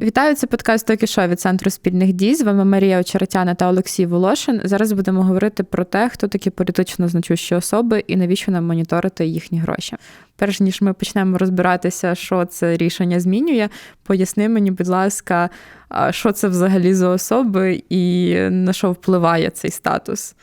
Вітаю, це подкаст «Токі Шо» від центру спільних дій. З вами Марія Очеретяна та Олексій Волошин. Зараз будемо говорити про те, хто такі політично значущі особи і навіщо нам моніторити їхні гроші. Перш ніж ми почнемо розбиратися, що це рішення змінює, поясни мені, будь ласка, що це взагалі за особи і на що впливає цей статус.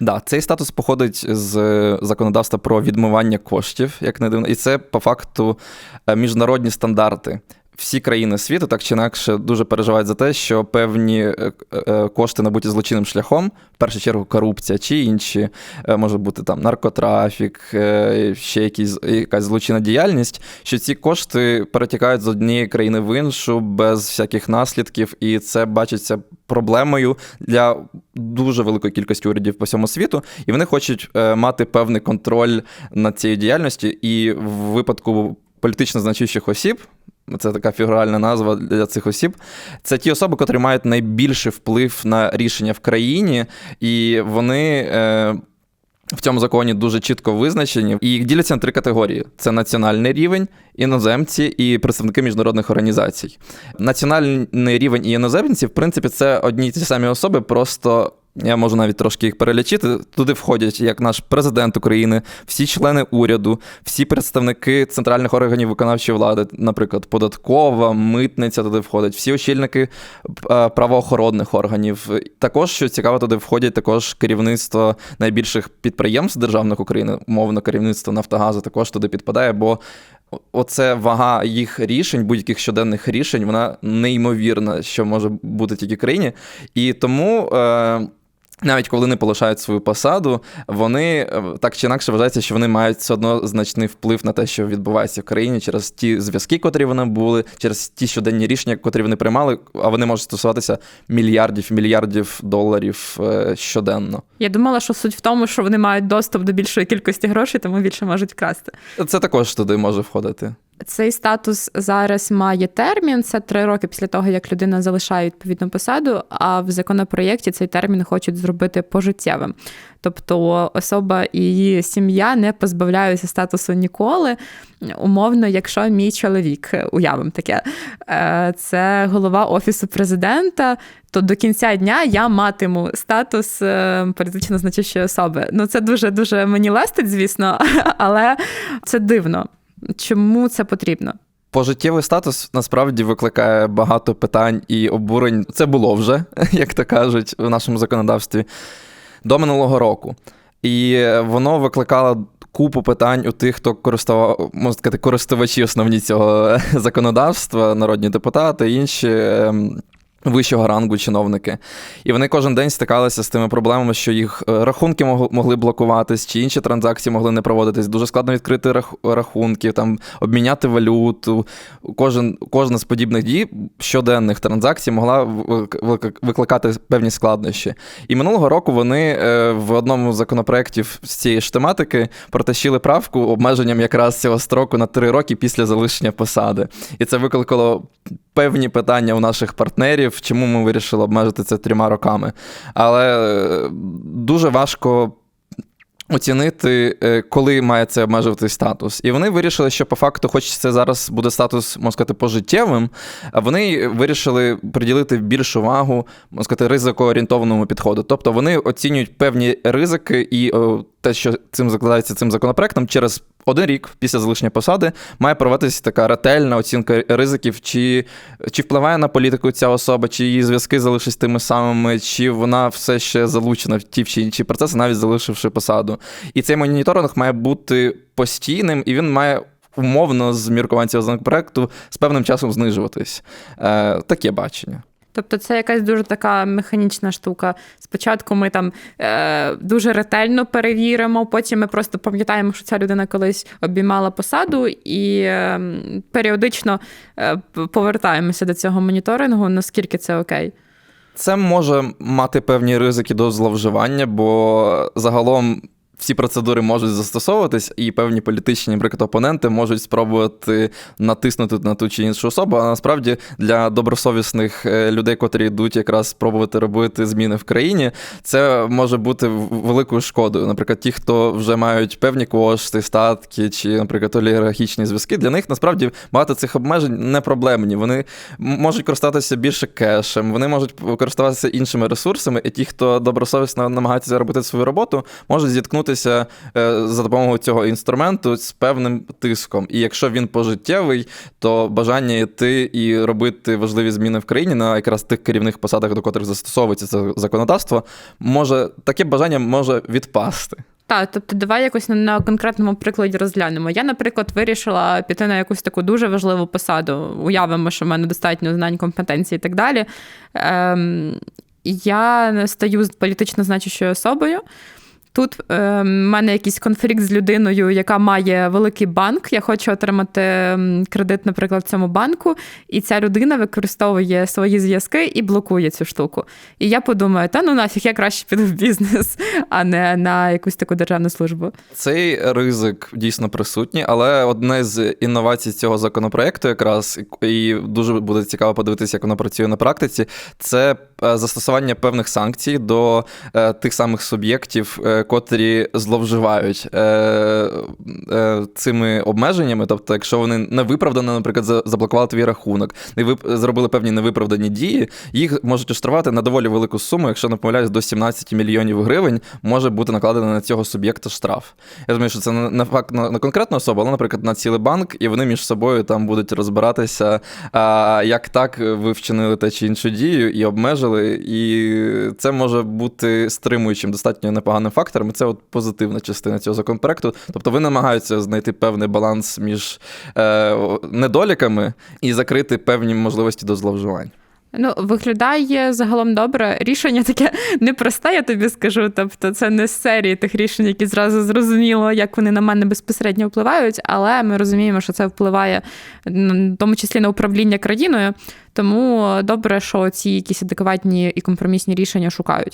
Да, цей статус походить з законодавства про відмивання коштів, як не дивно, і це по факту е, міжнародні стандарти всі країни світу так чи інакше дуже переживають за те, що певні е, е, кошти набуті злочинним шляхом, в першу чергу корупція чи інші, е, може бути там наркотрафік, ще якісь якась злочинна діяльність, що ці кошти перетікають з однієї країни в іншу без всяких наслідків, і це бачиться проблемою для дуже великої кількості урядів по всьому світу, і вони хочуть мати певний контроль над цією діяльністю, і в випадку політично значущих осіб це така фігуральна назва для цих осіб. Це ті особи, котрі мають найбільший вплив на рішення в країні, і вони. Е, в цьому законі дуже чітко визначені, і їх діляться на три категорії: це національний рівень, іноземці і представники міжнародних організацій. Національний рівень і іноземці, в принципі, це одні й ті самі особи, просто я можу навіть трошки їх перелічити. Туди входять як наш президент України, всі члени уряду, всі представники центральних органів виконавчої влади, наприклад, податкова, митниця туди входить, всі очільники е, правоохоронних органів. Також що цікаво, туди входять також керівництво найбільших підприємств державних України, умовно керівництво Нафтогазу також туди підпадає, бо оце вага їх рішень, будь-яких щоденних рішень, вона неймовірна, що може бути тільки країні. І тому. Е, навіть коли не полишають свою посаду, вони е, так чи інакше вважаються, що вони мають все одно значний вплив на те, що відбувається в країні через ті зв'язки, котрі вони були, через ті щоденні рішення, котрі вони приймали, а вони можуть стосуватися мільярдів мільярдів доларів е, щоденно. Я думала, що суть в тому, що вони мають доступ до більшої кількості грошей, тому більше можуть красти. Це також туди може входити. Цей статус зараз має термін. Це три роки після того, як людина залишає відповідну посаду. А в законопроєкті цей термін хочуть зробити пожиттєвим. Тобто особа і її сім'я не позбавляються статусу ніколи. Умовно, якщо мій чоловік, уявимо таке, е, це голова офісу президента, то до кінця дня я матиму статус е, політично значущої особи. Ну це дуже дуже мені лестить, звісно, але це дивно. Чому це потрібно? Пожиттєвий статус насправді викликає багато питань і обурень. Це було вже, як то кажуть, в нашому законодавстві до минулого року. І воно викликало купу питань у тих, хто користував, можна сказати, користувачі основні цього законодавства, народні депутати, інші ем, Вищого рангу чиновники, і вони кожен день стикалися з тими проблемами, що їх е, рахунки могли блокуватись, чи інші транзакції могли не проводитись. Дуже складно відкрити рахунки, там обміняти валюту. Кожен кожна з подібних дій щоденних транзакцій могла викликати певні складнощі. І минулого року вони е, в одному з законопроєктів з цієї ж тематики протащили правку обмеженням якраз цього строку на три роки після залишення посади. І це викликало певні питання у наших партнерів, чому ми вирішили обмежити це трьома роками. Але е, дуже важко. Оцінити, е, коли має це обмежувати статус. І вони вирішили, що по факту, хоч це зараз буде статус, можна сказати, пожиттєвим, вони вирішили приділити більшу увагу, можна сказати, ризикоорієнтованому підходу. Тобто вони оцінюють певні ризики і те, що цим закладається цим законопроектом, через один рік після залишення посади має проводитися така ретельна оцінка ризиків, чи чи впливає на політику ця особа, чи її зв'язки залишились тими самими, чи вона все ще залучена в ті чи інші процеси, навіть залишивши посаду. І цей моніторинг має бути постійним, і він має. Умовно, з міркувань цього законопроекту з певним часом знижуватись. Е, Таке бачення. Тобто це якась дуже така механічна штука. Спочатку ми там е, дуже ретельно перевіримо, потім ми просто пам'ятаємо, що ця людина колись обіймала посаду, і е, періодично е, повертаємося до цього моніторингу, наскільки це окей. Це може мати певні ризики до зловживання, бо загалом всі процедури можуть застосовуватись, і певні політичні, наприклад, опоненти можуть спробувати натиснути на ту чи іншу особу. А насправді для добросовісних е, людей, котрі йдуть якраз спробувати робити зміни в країні, це може бути великою шкодою. Наприклад, ті, хто вже мають певні кошти, статки чи, наприклад, олігархічні зв'язки, для них насправді багато цих обмежень не проблемні. Вони можуть користатися більше кешем, вони можуть користуватися іншими ресурсами, і ті, хто добросовісно намагається робити свою роботу, можуть зіткнутися е, за допомогою цього інструменту з певним тиском. І якщо він пожиттєвий, то бажання йти і робити важливі зміни в країні на якраз тих керівних посадах, до котрих застосовується це законодавство, може таке бажання може відпасти. Так, тобто давай якось на, на конкретному прикладі розглянемо. Я, наприклад, вирішила піти на якусь таку дуже важливу посаду. Уявимо, що в мене достатньо знань, компетенцій і так далі. Ем, я стаю політично значущою особою. Тут е, в мене якийсь конфлікт з людиною, яка має великий банк. Я хочу отримати кредит, наприклад, в цьому банку, і ця людина використовує свої зв'язки і блокує цю штуку. І я подумаю, та ну нафіг, я краще піду в бізнес, а не на якусь таку державну службу. Цей ризик дійсно присутній, але одне з інновацій цього законопроекту, якраз і дуже буде цікаво подивитися, як воно працює на практиці. Це е, застосування певних санкцій до е, тих самих суб'єктів, е, котрі зловживають е, е, цими обмеженнями. Тобто, якщо вони невиправдано, наприклад, заблокували твій рахунок, не зробили певні невиправдані дії, їх можуть оштрафувати на доволі велику суму, якщо не помиляюсь, до 17 мільйонів гривень може бути накладено на цього суб'єкта штраф. Я думаю, що це не факт на, конкретну особу, але, наприклад, на цілий банк, і вони між собою там будуть розбиратися, як так ви вчинили те чи іншу дію і обмежили. І це може бути стримуючим достатньо непоганим фактором. І це от позитивна частина цього законопроекту. Тобто вони намагаються знайти певний баланс між е, недоліками і закрити певні можливості до зловживань. Ну, виглядає загалом добре. Рішення таке непросте, я тобі скажу. Тобто, це не з серії тих рішень, які зразу зрозуміло, як вони на мене безпосередньо впливають, але ми розуміємо, що це впливає м, в тому числі на управління країною. Тому добре, що ці якісь адекватні і компромісні рішення шукають.